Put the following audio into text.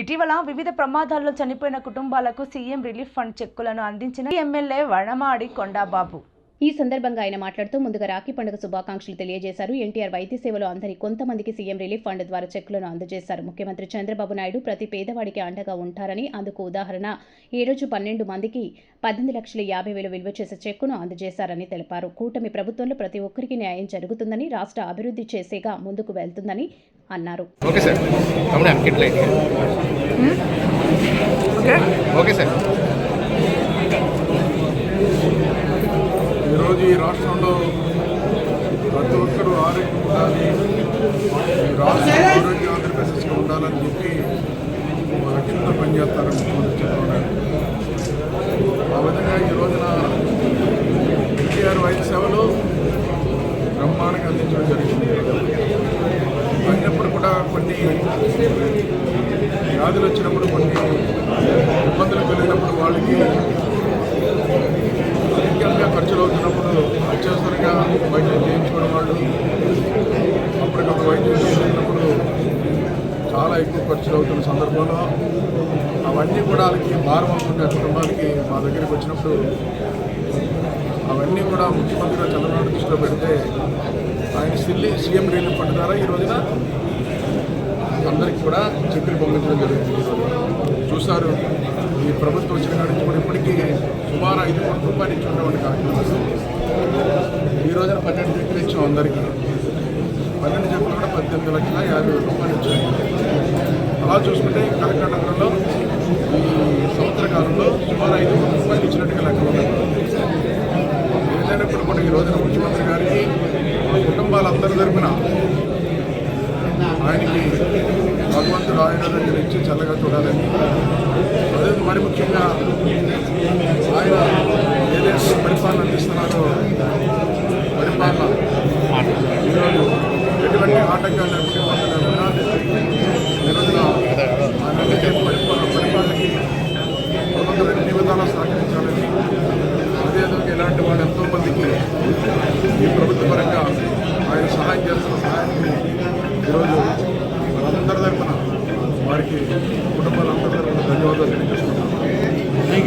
ఇటీవల వివిధ ప్రమాదాల్లో చనిపోయిన కుటుంబాలకు సీఎం రిలీఫ్ ఫండ్ చెక్కులను అందించిన ఎమ్మెల్యే వనమాడి కొండాబాబు. ఈ సందర్భంగా ఆయన మాట్లాడుతూ ముందుగా రాఖీ పండుగ శుభాకాంక్షలు తెలియజేశారు. ఎన్టీఆర్ వైద్య సేవలో అందరి కొంతమందికి సీఎం రిలీఫ్ ఫండ్ ద్వారా చెక్కులను అందజేశారు. ముఖ్యమంత్రి చంద్రబాబు నాయుడు ప్రతి పేదవాడికి అండగా ఉంటారని అందుకు ఉదాహరణ ఈ రోజు పన్నెండు మందికి పద్దెనిమిది లక్షల యాభై వేలు విలువ చేసే చెక్కును అందజేశారని తెలిపారు. కూటమి ప్రభుత్వంలో ప్రతి ఒక్కరికి న్యాయం జరుగుతుందని రాష్ట్ర అభివృద్ధి చేసేగా ముందుకు వెళ్తుందని అన్నారు. Okay sir. ఓకే సార్ ఈరోజు ఈ రాష్ట్రంలో ప్రతి ఒక్కరూ ఆరోగ్యం ఉండాలి. ఈ రాష్ట్రం ఆరోగ్య ఆంధ్రప్రదేశ్గా ఉండాలని చెప్పి రక్షణతో పనిచేస్తారు ముఖ్యమంత్రి చంద్రబాబు ఆ విధంగా ఈ రోజున ఎన్టీఆర్ వైద్య సేవలు బ్రహ్మాండంగా అందించడం జరిగింది. అయినప్పుడు కూడా కొన్ని వ్యాధులు వచ్చినప్పుడు కొన్ని ఇబ్బందులు కలిగినప్పుడు వాళ్ళకి అత్యవసరంగా వైద్యం చేయించుకోవడం వాళ్ళు అప్పటికప్పుడు వైద్యం చేయించినప్పుడు చాలా ఎక్కువ ఖర్చులు అవుతున్న సందర్భంలో అవన్నీ కూడా వాళ్ళకి భారం అవుతుండే కుటుంబానికి మా దగ్గరికి వచ్చినప్పుడు అవన్నీ కూడా ముఖ్యమంత్రిగా చంద్రబాబు దృష్టిలో పెడితే ఆయన సిల్లి సీఎం రిలీఫ్ ఫండ్ ద్వారా ఈ రోజున అందరికీ కూడా చెక్కులు పంపించడం జరిగింది. చూశారు ఈ ప్రభుత్వం వచ్చిన కాడి నుంచి కూడా ఇప్పటికీ సుమారు ఐదు కోట్ల రూపాయలు ఇచ్చి ఉన్నటువంటి కార్యక్రమం ఈ రోజున పన్నెండు చెక్కులు ఇచ్చాం అందరికీ. పన్నెండు చెప్పులు కూడా పద్దెనిమిది లక్షల యాభై వేల రూపాయలు ఇచ్చాయి అలా చూసుకుంటే కలెక్టర్ ఈ సంవత్సర కాలంలో సుమారు ఐదు వందల రూపాయలు ఇచ్చినట్టుగా లెక్క ఉన్నాయి ఏదైనప్పుడు కూడా ఈ రోజున ముఖ్యమంత్రి గారికి మా కుటుంబాలందరి తరపున ఆయనకి భగవంతుడు ఆయన దగ్గర ఇచ్చి చల్లగా చూడాలని. అదే మరి ముఖ్యంగా ఆయన ఏదైతే పరిపాలన అందిస్తున్నారో ఈ